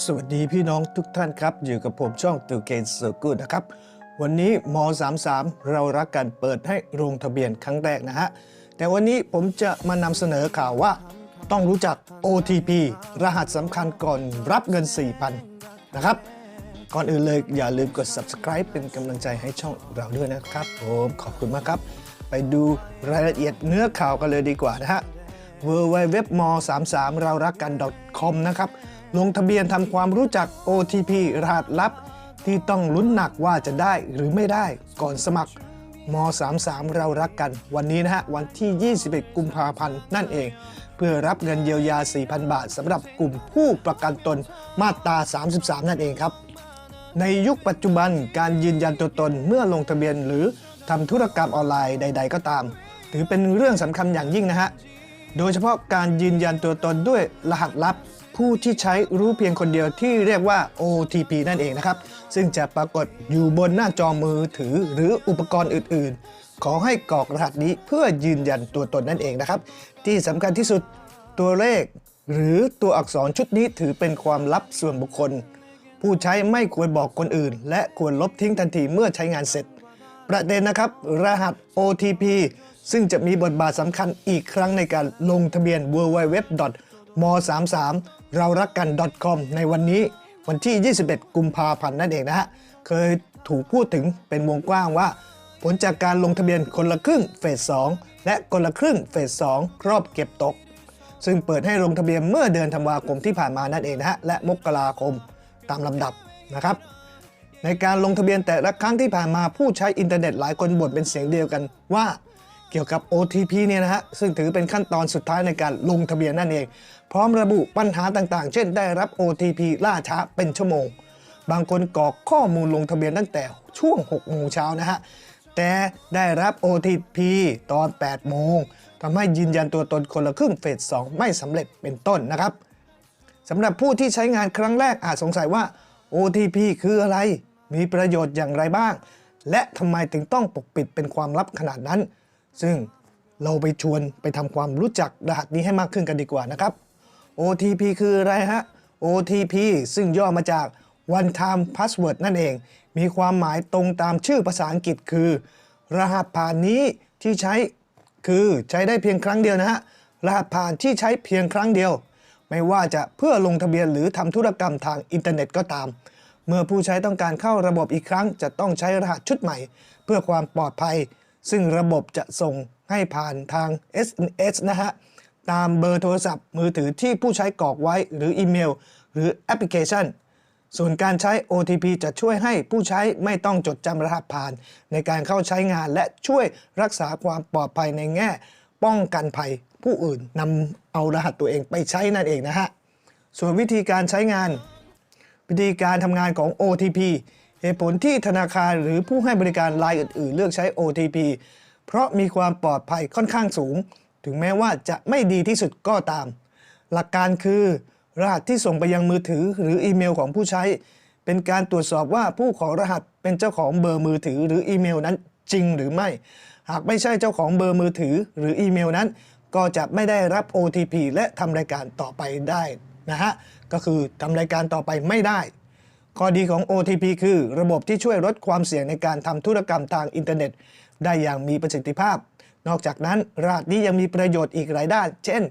สวัสดีพี่น้องทุกท่านครับ อยู่กับผมช่องตูเกนเซอร์กูนะครับ วันนี้ม 33 เรารักกันเปิดให้ลงทะเบียนครั้งแรกนะฮะ แต่วันนี้ผมจะมานำเสนอข่าวว่า ต้องรู้จัก OTP รหัสสำคัญก่อนรับเงิน 4,000 นะครับ ก่อนอื่นเลยอย่าลืมกด subscribe เป็นกำลังใจให้ช่องเราด้วยนะครับผมขอบคุณมากครับ ไปดูรายละเอียดเนื้อข่าวกันเลยดีกว่านะฮะ w w w m 3 3เรารักกัน .com นะครับ ลงทะเบียนทำความรู้จัก OTP รหัสลับ ที่ต้องลุ้นหนักว่าจะได้หรือไม่ได้ก่อนสมัครม 33 เรารักกัน วันนี้นะฮะ วันที่ 21 กุมภาพันธ์นั่นเอง เพื่อรับเงินเยียวยา 4,000 บาทสำหรับกลุ่มผู้ประกันตนมาตรา 33 นั่นเองครับ ในยุคปัจจุบันการยืนยันตัวตนเมื่อลงทะเบียนหรือทำธุรกรรมออนไลน์ใด ๆ ก็ตาม ถือเป็นเรื่องสำคัญอย่างยิ่งนะฮะ โดยเฉพาะการยืนยันตัวตนด้วยรหัสลับ ผู้ที่ใช้รู้เพียงคนเดียวที่เรียกว่า OTP นั่นเองนะครับ ซึ่งจะปรากฏอยู่บนหน้าจอมือถือหรืออุปกรณ์อื่น ๆ ขอให้กรอกรหัสนี้เพื่อยืนยันตัวตนนั่นเองนะครับ ที่สำคัญที่สุดตัวเลข หรือตัวอักษรชุดนี้ถือเป็นความลับส่วนบุคคล ผู้ใช้ไม่ควรบอกคนอื่น และควรลบทิ้งทันทีเมื่อใช้งานเสร็จ ประเด็นนะครับ รหัส OTP ซึ่งจะมีบทบาทสำคัญอีกครั้งในการลงทะเบียน www m 3 3 เรารักกัน .com ในวันนี้วันที่ 21 กุมภาพันธ์นั่นเองนะฮะ เคยถูกพูดถึงเป็นวงกว้างว่า ผลจากการลงทะเบียนคนละครึ่งเฟส 2 และคนละครึ่งเฟส 2 รอบเก็บตก ซึ่งเปิดให้ลงทะเบียนเมื่อเดือนธันวาคมที่ผ่านมานั่นเองนะฮะ และมกราคมตามลำดับนะครับ ในการลงทะเบียนแต่ละครั้งที่ผ่านมาผู้ใช้อินเทอร์เน็ตหลายคนบ่นเป็นเสียงเดียวกันว่าเกี่ยวกับ OTP เนี่ยนะฮะ ซึ่งถือเป็นขั้นตอนสุดท้ายในการลงทะเบียนนั่นเอง พร้อมระบุปัญหาต่างๆ เช่นได้รับ OTP ล่าช้าเป็นชั่วโมง บางคนกรอกข้อมูลลงทะเบียนตั้งแต่ช่วง 6 โมงเช้านะฮะ แต่ได้รับ OTP ตอน 8 โมงทำให้ยืนยันตัวตนคนละครึ่งเฟส 2 ไม่สำเร็จเป็นต้นนะครับสำหรับผู้ที่ใช้งานครั้งแรกอาจสงสัยว่า OTP คืออะไร มีประโยชน์อย่างไรบ้าง และทำไมถึงต้องปกปิดเป็นความลับขนาดนั้น ซึ่งเราไปชวนไปทำความรู้จักรหัสนี้ให้มากขึ้นกันดีกว่านะครับ OTP คืออะไรฮะ OTP ซึ่งย่อมาจาก One Time Password นั่นเอง มีความหมายตรงตามชื่อภาษาอังกฤษคือ รหัสผ่านนี้ที่ใช้คือใช้ได้เพียงครั้งเดียวนะฮะ รหัสผ่านที่ใช้เพียงครั้งเดียว ไม่ว่าจะเพื่อลงทะเบียนหรือทำธุรกรรมทางอินเทอร์เน็ตก็ตาม เมื่อผู้ใช้ต้องการเข้าระบบอีกครั้ง จะต้องใช้รหัสชุดใหม่ เพื่อความปลอดภัย ซึ่งระบบจะส่งให้ผ่านทาง SMS นะฮะ ตามเบอร์โทรศัพท์มือถือที่ผู้ใช้กรอกไว้หรืออีเมล หรือแอปพลิเคชัน ส่วนการใช้ OTP จะช่วยให้ผู้ใช้ไม่ต้องจดจำรหัสผ่าน ในการเข้าใช้งานและช่วยรักษาความปลอดภัยในแง่ ป้องกันภัยผู้อื่นนำเอารหัสตัวเองไปใช้นั่นเองนะฮะ ส่วนวิธีการใช้งาน วิธีการทำงานของ OTP เหตุผลที่ธนาคารหรือผู้ให้บริการรายอื่น ๆ เลือกใช้ OTP เพราะมีความปลอดภัยค่อนข้างสูง ถึงแม้ว่าจะไม่ดีที่สุดก็ตาม หลักการคือ รหัสที่ส่งไปยังมือถือหรืออีเมลของผู้ใช้ เป็นการตรวจสอบว่าผู้ขอรหัสเป็นเจ้าของเบอร์มือถือหรืออีเมลนั้นจริงหรือไม่ หากไม่ใช่เจ้าของเบอร์มือถือหรืออีเมลนั้น ก็จะไม่ได้รับ OTP และทำรายการต่อไปได้ นะฮะ ก็คือทำรายการต่อไปไม่ได้ ข้อดีของ OTP คือระบบที่ช่วยลดความเสี่ยงในการทำธุรกรรมทางอินเทอร์เน็ต ได้อย่างมีประสิทธิภาพ นอกจากนั้นรหัสนี้ยังมีประโยชน์อีกหลายด้าน เช่น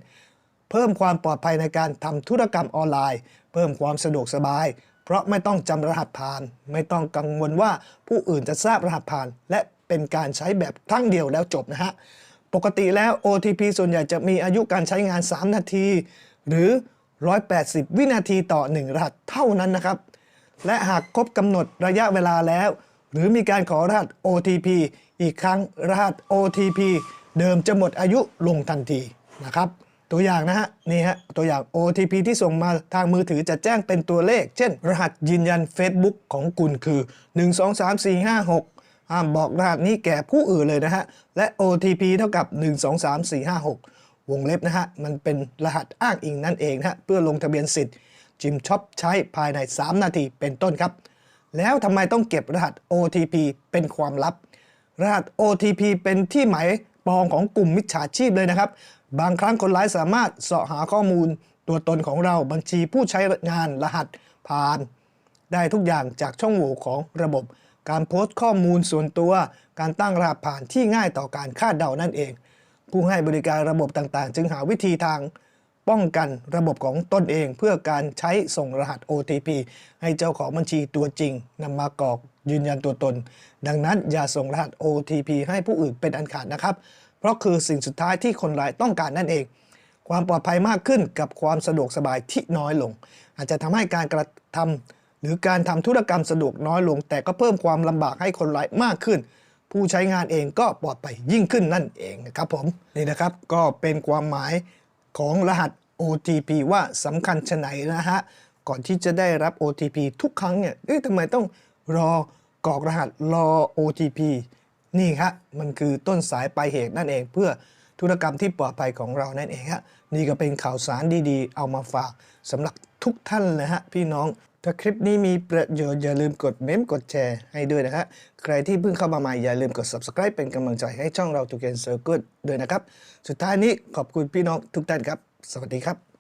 เพิ่มความปลอดภัยในการทำธุรกรรมออนไลน์ เพิ่มความสะดวกสบายเพราะไม่ต้องจำรหัสผ่าน ไม่ต้องกังวลว่าผู้อื่นจะทราบรหัสผ่าน และเป็นการใช้แบบครั้งเดียวแล้วจบนะฮะ ปกติแล้ว OTP ส่วนใหญ่จะมีอายุการใช้งาน 3 นาที หรือ 180 วินาทีต่อ 1 รหัสเท่านั้นนะครับ และหากครบกำหนดระยะเวลาแล้ว หรือมีการขอรหัส OTP อีกครั้งรหัส OTP เดิมจะหมดอายุลงทันทีนะครับ ตัวอย่างนะฮะนี่ฮะตัวอย่าง OTP ที่ส่งมาทางมือถือจะแจ้งเป็นตัวเลข เช่น รหัสยืนยัน Facebook ของคุณคือ 123456ห้ามบอกรหัสนี้แก่ผู้อื่นเลยนะฮะและ OTP เท่ากับ 123456 วงเล็บนะฮะ มันเป็นรหัสอ้างอิงนั่นเองนะฮะ เพื่อลงทะเบียนสิทธิ์จิมช็อปใช้ภายใน 3 นาทีเป็นต้นครับ แล้วทำไมต้องเก็บรหัส OTP เป็นความลับ รหัส OTP เป็นที่หมายปองของกลุ่มมิจฉาชีพเลยนะครับ บางครั้งคนร้ายสามารถเสาะหาข้อมูล ตัวตนของเราบัญชีผู้ใช้งานรหัสผ่าน ได้ทุกอย่างจากช่องโหว่ของระบบ การโพสต์ข้อมูลส่วนตัว การตั้งรหัสผ่านที่ง่ายต่อการคาดเดานั่นเอง ผู้ให้บริการระบบต่างๆ จึงหาวิธีทางป้องกันระบบของตนเอง เพื่อการใช้ส่งรหัส OTP ให้เจ้าของบัญชีตัวจริงนำมากรอกยืนยันตัวตน ดังนั้นอย่าส่งรหัส OTP ให้ผู้อื่นเป็นอันขาดนะครับ เพราะคือสิ่งสุดท้ายที่คนร้ายต้องการนั่นเอง ความปลอดภัยมากขึ้นกับความสะดวกสบายที่น้อยลง อาจจะทำให้การกระทำหรือการทำธุรกรรมสะดวกน้อยลง แต่ก็เพิ่มความลำบากให้คนร้ายมากขึ้น ผู้ใช้งานเองก็ปลอดภัยยิ่งขึ้นนั่นเองนะครับผมนี่นะครับก็เป็นความหมายของรหัส OTP ว่าสำคัญชะไหนนะฮะก่อนที่จะได้รับ OTP ทุกครั้งเนี่ยเอ๊ะทำไมต้องรอกรอกรหัสรอ OTP นี่ครับมันคือต้นสายปลายเหตุนั่นเองเพื่อธุรกรรมที่ปลอดภัยของเรานั่นเองฮะนี่ก็เป็นข่าวสารดีๆ เอามาฝากสำหรับทุกท่านเลยฮะพี่น้อง ถ้าคลิปนี้มีประโยชน์อย่าลืมกดเมมกดแชร์ให้ด้วยนะฮะใครที่เพิ่งเข้ามาใหม่อย่าลืมกด subscribe เป็นกำลังใจให้ช่องเราทุกเกนเซอร์กด้วยนะครับ สุดท้ายนี้ขอบคุณพี่น้องทุกท่านครับ สวัสดีครับ